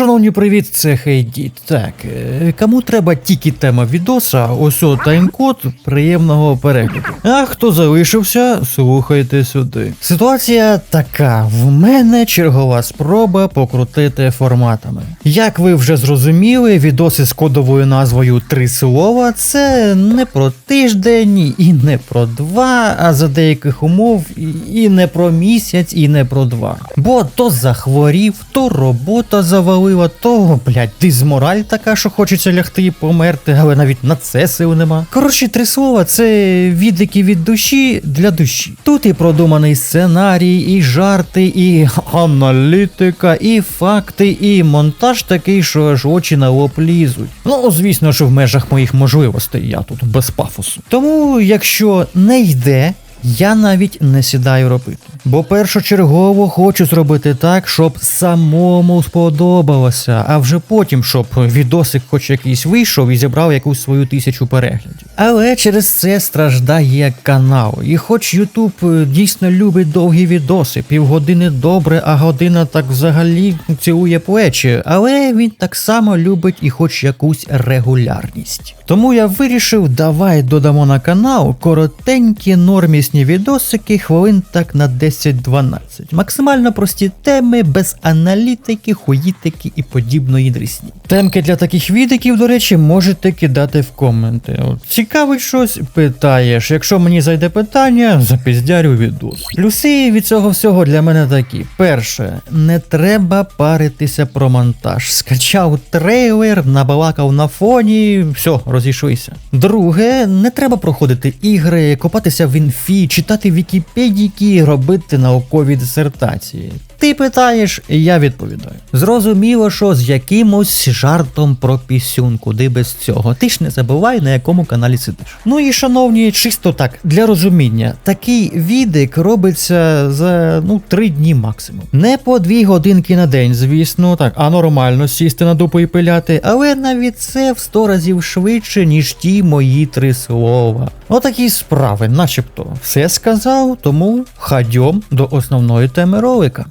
Шановні, привіт, це Хейдіт. Так, е, кому треба тільки тема відоса, ось о тайм-код приємного перегляду. А хто залишився, слухайте сюди. Ситуація така: в мене чергова спроба покрутити форматами. Як ви вже зрозуміли, відоси з кодовою назвою Три слова це не про тиждень і не про два, а за деяких умов і- не про місяць, і не про два. Бо то захворів, то робота завалила, то, блядь, дизмораль така, що хочеться лягти і померти, але навіть на це сил нема. Коротше, три слова це відлики від душі для душі. Тут і продуманий сценарій, і жарти, і аналітика, і факти, і монтаж такий, що аж очі на лоб лізуть. Ну, звісно, що в межах моїх можливостей я тут без пафосу. Тому, якщо не йде, я навіть не сідаю робити. Бо першочергово хочу зробити так, щоб самому сподобалося, а вже потім, щоб відосик хоч якийсь вийшов і зібрав якусь свою тисячу переглядів. Але через це страждає канал. І хоч Ютуб е, дійсно любить довгі відоси, півгодини добре, а година так взагалі цілує плечі, але він так само любить і хоч якусь регулярність. Тому я вирішив, давай додамо на канал коротенькі нормісні відосики, хвилин так на 10-12. Максимально прості теми, без аналітики, хуїтики і подібної дрісні. Темки для таких відиків, до речі, можете кидати в коменти. От, цікавить щось, питаєш. Якщо мені зайде питання, запіздярю відос. Плюси від цього всього для мене такі: перше, не треба паритися про монтаж. Скачав трейлер, набалакав на фоні, все, розійшлися. Друге, не треба проходити ігри, копатися в інфі, читати вікіпедійки, робити наукові дисертації. Ти питаєш, я відповідаю. Зрозуміло, що з якимось жартом про пісюн, куди без цього. Ти ж не забувай, на якому каналі сидиш. Ну і шановні, чисто так, для розуміння, такий відик робиться за ну три дні максимум. Не по дві годинки на день, звісно, так, а нормально сісти на дупу і пиляти, але навіть це в сто разів швидше, ніж ті мої три слова. Отакі справи, начебто, все сказав, тому ходьом до основної теми ролика.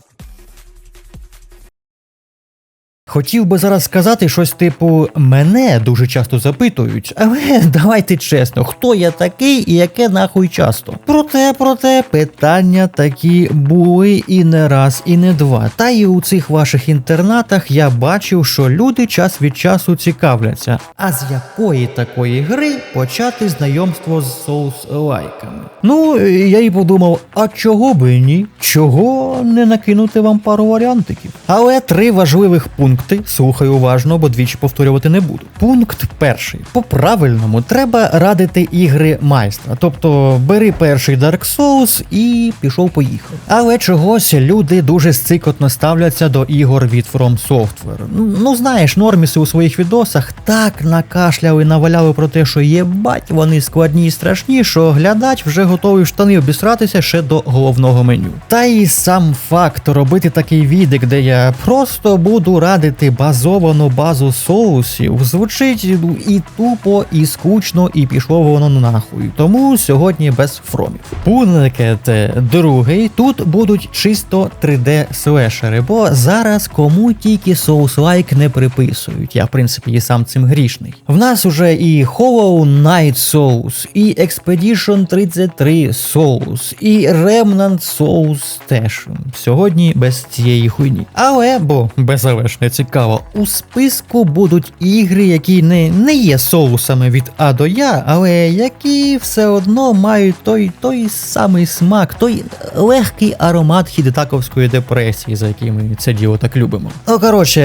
Хотів би зараз сказати щось типу мене дуже часто запитують, але давайте чесно, хто я такий і яке нахуй часто. Проте, проте, питання такі були і не раз, і не два. Та і у цих ваших інтернатах я бачив, що люди час від часу цікавляться, а з якої такої гри почати знайомство з соус-лайками. Ну, я і подумав, а чого би ні? Чого не накинути вам пару варіантиків? Але три важливих пункти. Слухай уважно, бо двічі повторювати не буду. Пункт перший. По-правильному треба радити ігри майстра. Тобто бери перший Dark Souls і пішов поїхав. Але чогось люди дуже стикотно ставляться до ігор від From Software. Ну знаєш, норміси у своїх відосах так накашляли, наваляли про те, що єбать, вони складні і страшні, що глядач вже готовий штани обісратися ще до головного меню. Та і сам факт робити такий відик, де я просто буду радити базовану базу соусів, звучить і тупо, і скучно, і пішло воно нахуй. Тому сьогодні без фромів. Пункт другий. Тут будуть чисто 3D слешери, бо зараз кому тільки соус-лайк не приписують. Я, в принципі, і сам цим грішний. В нас уже і Hollow Knight Souls, і Expedition 33 Souls, і Remnant Souls теж. Сьогодні без цієї хуйні. Але, бо беззалежно цікаво, у списку будуть ігри, які не, не є соусами від А до Я, але які все одно мають той, той самий смак, той легкий аромат хідетаковської депресії, за який ми це діло так любимо. Ну коротше,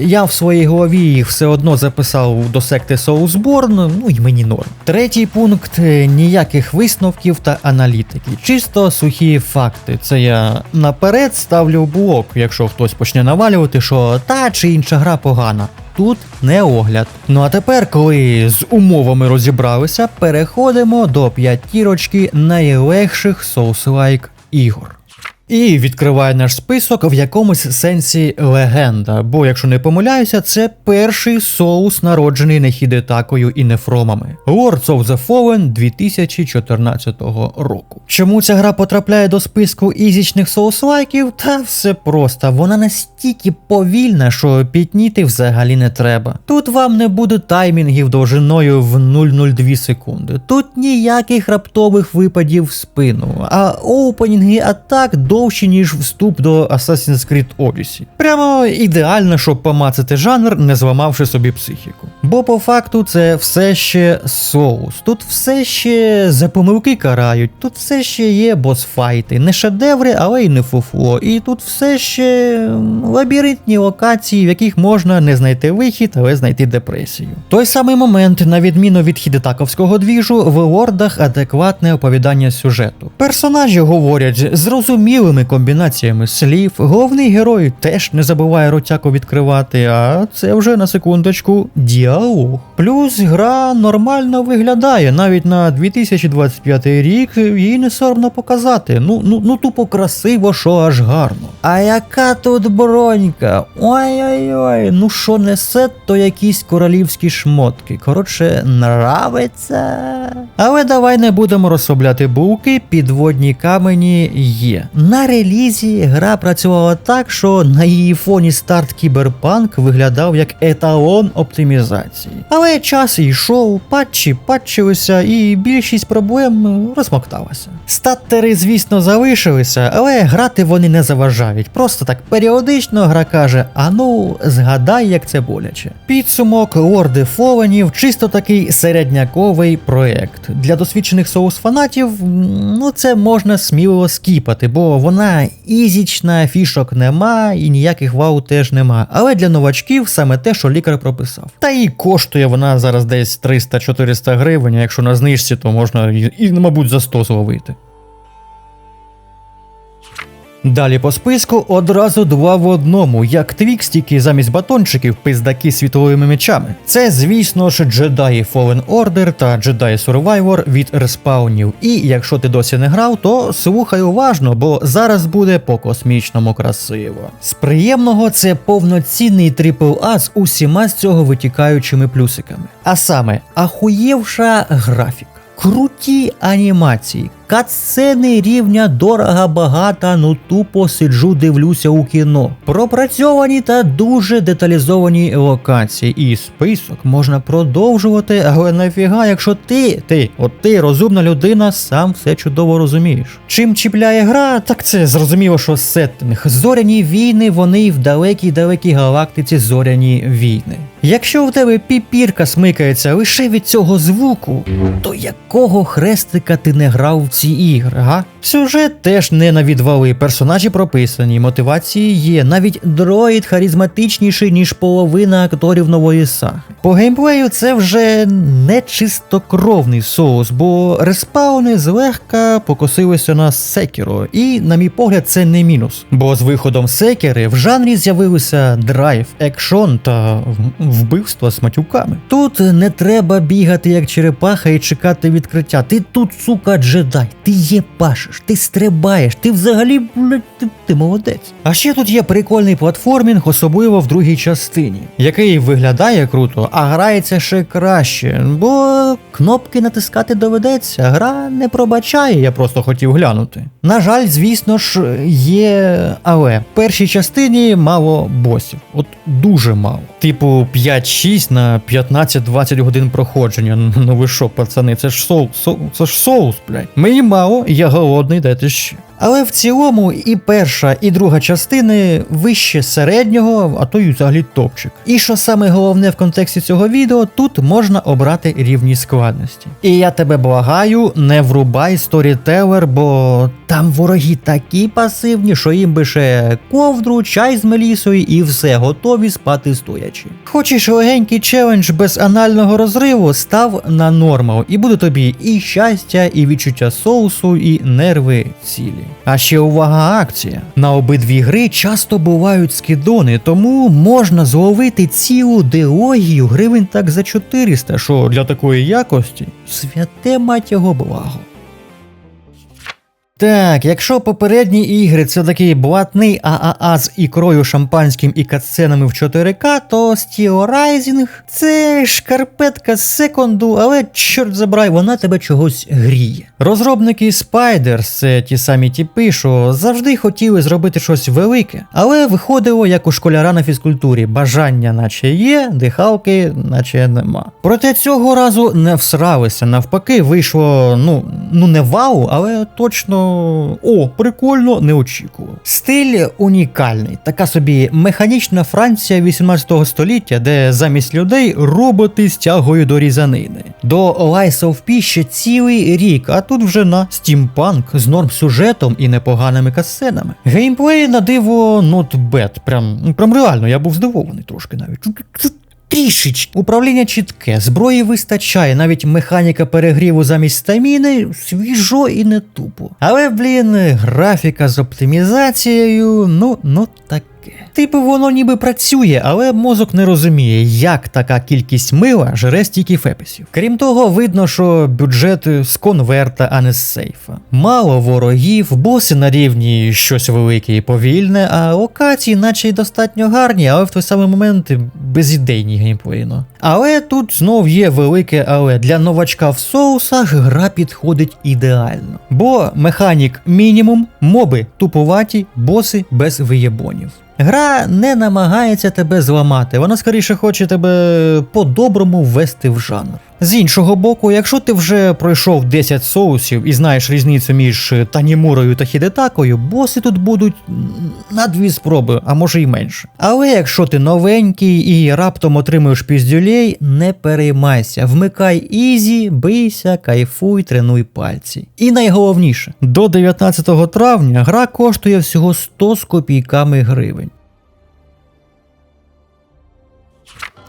я в своїй голові їх все одно записав до секти Soulsborne, ну і мені норм. Третій пункт ніяких висновків та аналітики. Чисто сухі факти. Це я наперед ставлю блок, якщо хтось почне навалювати, що та чи інша гра погана. Тут не огляд. Ну а тепер, коли з умовами розібралися, переходимо до п'ятірочки найлегших соус-лайк ігор. І відкриває наш список в якомусь сенсі легенда, бо, якщо не помиляюся, це перший соус, народжений не Хідетакою і Нефромами. Lords of the Fallen 2014 року. Чому ця гра потрапляє до списку ізічних соус-лайків? Та все просто. Вона настільки повільна, що пітніти взагалі не треба. Тут вам не буде таймінгів довжиною в 0,02 секунди. Тут ніяких раптових випадів в спину, а опенінги атак довші, ніж вступ до Assassin's Creed Odyssey. Прямо ідеально, щоб помацати жанр, не зламавши собі психіку. Бо по факту це все ще соус. Тут все ще за помилки карають, тут все ще є босфайти, не шедеври, але й не фуфло. І тут все ще лабіринтні локації, в яких можна не знайти вихід, але знайти депресію. Той самий момент, на відміну від хідетаковського двіжу, в лордах адекватне оповідання сюжету. Персонажі говорять зрозумілими комбінаціями слів. Головний герой теж не забуває ротяку відкривати, а це вже на секундочку діалог. Плюс гра нормально виглядає, навіть на 2025 рік її не соромно показати. Ну, ну, ну тупо красиво, що аж гарно. А яка тут бронька? Ой-ой-ой, ну що несе, то якісь королівські шмотки. Коротше, нравиться. Але давай не будемо розслабляти булки, підводні камені є. На релізі гра працювала так, що на її фоні старт Кіберпанк виглядав як еталон оптимізації. Але час йшов, патчі патчилися, і більшість проблем е, розмокталася. Статтери, звісно, залишилися, але грати вони не заважають. Просто так періодично гра каже: а ну, згадай, як це боляче. Підсумок Лорди Фованів чисто такий середняковий проект. Для досвідчених соус-фанатів, ну це можна сміло скіпати, бо вона ізічна, фішок нема і ніяких вау теж нема. Але для новачків саме те, що лікар прописав. Та і коштує вона зараз десь 300-400 гривень, а якщо на знижці, то можна і, і мабуть, за 100 зловити. Далі по списку одразу два в одному, як Твікс, тільки замість батончиків пиздаки світловими мечами. Це, звісно ж, Jedi Fallen Order та Jedi Survivor від респаунів. І якщо ти досі не грав, то слухай уважно, бо зараз буде по космічному красиво. З приємного це повноцінний AAA з усіма з цього витікаючими плюсиками. А саме, ахуєвша графіка. Круті анімації, катсцени рівня дорога багата, ну тупо сиджу, дивлюся у кіно. Пропрацьовані та дуже деталізовані локації. І список можна продовжувати, але нафіга, якщо ти, ти, от ти, розумна людина, сам все чудово розумієш. Чим чіпляє гра, так це зрозуміло, що сеттинг. Зоряні війни, вони в далекій далекій галактиці зоряні війни. Якщо в тебе піпірка смикається лише від цього звуку, то якого хрестика ти не грав в ці ігри, га? Сюжет теж не на відвали, персонажі прописані, мотивації є, навіть дроїд харизматичніший, ніж половина акторів нової саги. По геймплею це вже не чистокровний соус, бо респауни злегка покосилися на Секіро, і, на мій погляд, це не мінус. Бо з виходом Секіри в жанрі з'явилися драйв, екшон та вбивства з матюками. Тут не треба бігати як черепаха і чекати відкриття. Ти тут, сука, джедай, ти є пашиш, ти стрибаєш, ти взагалі, блядь, ти, ти молодець. А ще тут є прикольний платформінг, особливо в другій частині, який виглядає круто, а грається ще краще, бо кнопки натискати доведеться, гра не пробачає, я просто хотів глянути. На жаль, звісно ж, є але. В першій частині мало босів, от дуже мало. Типу 5-6 на 15-20 годин проходження. Ну ви що, пацани, це ж соус, соус це ж соус, блядь. Мені мало, я голодний, дайте ще. Але в цілому і перша, і друга частини вище середнього, а то й взагалі топчик. І що саме головне в контексті цього відео, тут можна обрати рівні складності. І я тебе благаю, не врубай сторітелер, бо там вороги такі пасивні, що їм би ще ковдру, чай з мелісою і все готові спати стоячи. Хочеш легенький челендж без анального розриву, став на нормал, і буде тобі і щастя, і відчуття соусу, і нерви цілі. А ще увага акція. На обидві гри часто бувають скидони, тому можна зловити цілу деогію гривень так за 400, що для такої якості святе мать його благо. Так, якщо попередні ігри це такий блатний ААА з ікрою, шампанським і катсценами в 4К, то Steel Rising це шкарпетка з секунду, але чорт забирай, вона тебе чогось гріє. Розробники Spiders, це ті самі тіпи, що завжди хотіли зробити щось велике, але виходило як у школяра на фізкультурі. Бажання, наче є, дихалки, наче нема. Проте цього разу не всралися. Навпаки, вийшло, ну, ну не вау, але точно. О, прикольно, не очікував. Стиль унікальний, така собі механічна Франція 18 століття, де замість людей роботи стягують до різанини. До Lies of P ще цілий рік, а тут вже на стімпанк з норм сюжетом і непоганими касценами. Геймплей на диво bad, прям, прям реально, я був здивований трошки навіть. Трішечки. Управління чітке, зброї вистачає, навіть механіка перегріву замість стаміни свіжо і не тупо. Але, блін, графіка з оптимізацією, ну, ну таке. Типу, воно ніби працює, але мозок не розуміє, як така кількість мила жре стільки фепесів. Крім того, видно, що бюджет з конверта, а не з сейфа. Мало ворогів, боси на рівні щось велике і повільне, а локації, наче й достатньо гарні, але в той самий момент безідейні геймплейно. Але тут знов є велике але для новачка в соусах гра підходить ідеально. Бо механік мінімум, моби тупуваті, боси без виєбонів. Гра не намагається тебе зламати, вона скоріше хоче тебе по-доброму ввести в жанр. З іншого боку, якщо ти вже пройшов 10 соусів і знаєш різницю між Танімурою та Хідетакою, боси тут будуть на дві спроби, а може й менше. Але якщо ти новенький і раптом отримуєш піздюлей, не переймайся, вмикай ізі, бийся, кайфуй, тренуй пальці. І найголовніше, до 19 травня гра коштує всього 100 з копійками гривень.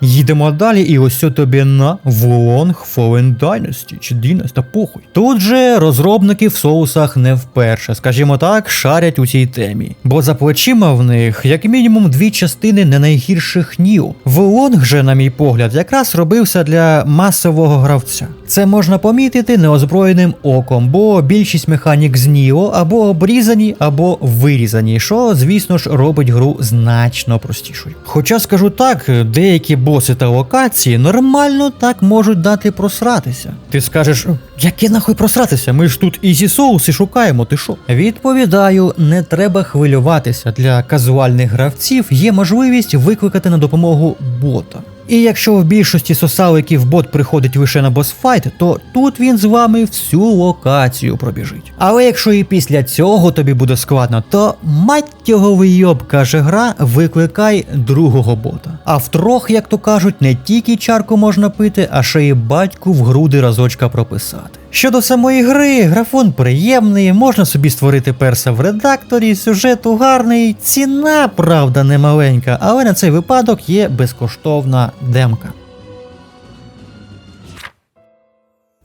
Їдемо далі, і ось тобі на Wulong Fallen Dynasty чи Dynasty, та похуй. Тут же розробники в соусах не вперше, скажімо так, шарять у цій темі. Бо за плечима в них, як мінімум, дві частини не найгірших Ніо. Wulong же, на мій погляд, якраз робився для масового гравця. Це можна помітити неозброєним оком, бо більшість механік з Ніо або обрізані, або вирізані, що, звісно ж, робить гру значно простішою. Хоча скажу так, деякі боси та локації нормально так можуть дати просратися. Ти скажеш, яке нахуй просратися? Ми ж тут ізі соуси шукаємо, ти шо? Відповідаю, не треба хвилюватися. Для казуальних гравців є можливість викликати на допомогу бота. І якщо в більшості сосаликів бот приходить лише на босфайт, то тут він з вами всю локацію пробіжить. Але якщо і після цього тобі буде складно, то мать його вийоб, каже гра, викликай другого бота. А втрох, як то кажуть, не тільки чарку можна пити, а ще й батьку в груди разочка прописати. Щодо самої гри, графон приємний, можна собі створити перса в редакторі, сюжет гарний, ціна, правда, не маленька, але на цей випадок є безкоштовна демка.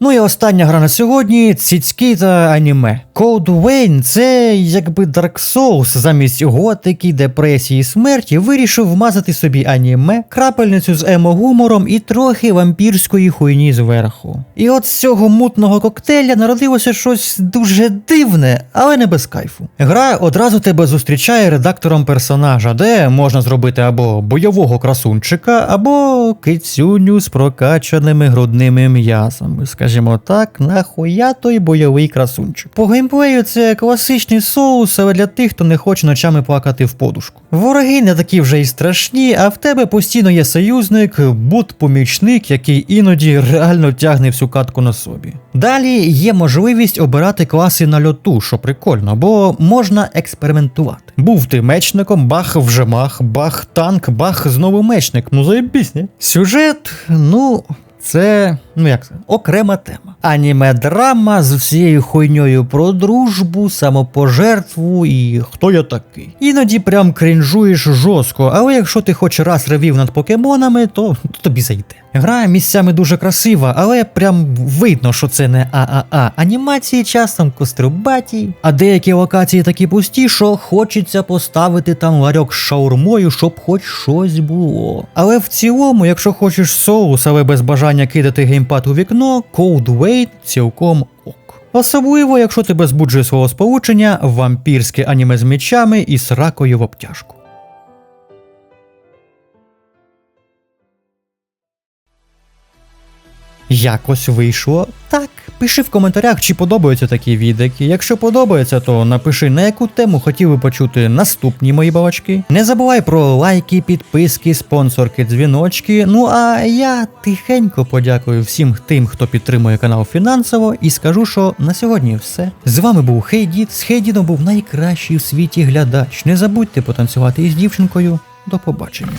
Ну і остання гра на сьогодні цицьки та аніме. Code Vein – це якби Dark Souls замість готики, депресії, смерті вирішив вмазати собі аніме, крапельницю з емо-гумором і трохи вампірської хуйні зверху. І от з цього мутного коктейля народилося щось дуже дивне, але не без кайфу. Гра одразу тебе зустрічає редактором персонажа, де можна зробити або бойового красунчика, або кицюню з прокачаними грудними м'ясами. Скажімо так, нахуя той бойовий красунчик. По геймплею це класичний соус, але для тих, хто не хоче ночами плакати в подушку. Вороги не такі вже й страшні, а в тебе постійно є союзник, бот-помічник, який іноді реально тягне всю катку на собі. Далі є можливість обирати класи на льоту, що прикольно, бо можна експериментувати. Був ти мечником, бах вже мах, бах танк, бах знову мечник. Ну заєбісь, ні? Сюжет, ну. Це, ну як це, окрема тема. Аніме драма з всією хуйньою про дружбу, самопожертву і хто я такий. Іноді прям крінжуєш жорстко, але якщо ти хоч раз ревів над покемонами, то, то тобі зайде. Гра місцями дуже красива, але прям видно, що це не ААА. Анімації часом кострубаті, а деякі локації такі пусті, що хочеться поставити там ларьок з шаурмою, щоб хоч щось було. Але в цілому, якщо хочеш соус, але без бажання кидати геймпад у вікно, Cold Wait цілком ок. Особливо, якщо тебе збуджує свого сполучення вампірське аніме з мечами і сракою в обтяжку. Якось вийшло. Так, пиши в коментарях, чи подобаються такі відеки. Якщо подобається, то напиши на яку тему хотів би почути наступні мої балачки. Не забувай про лайки, підписки, спонсорки, дзвіночки. Ну а я тихенько подякую всім тим, хто підтримує канал фінансово, і скажу, що на сьогодні все. З вами був Хейдіт. З Хейдідом був найкращий у світі глядач. Не забудьте потанцювати із дівчинкою. До побачення.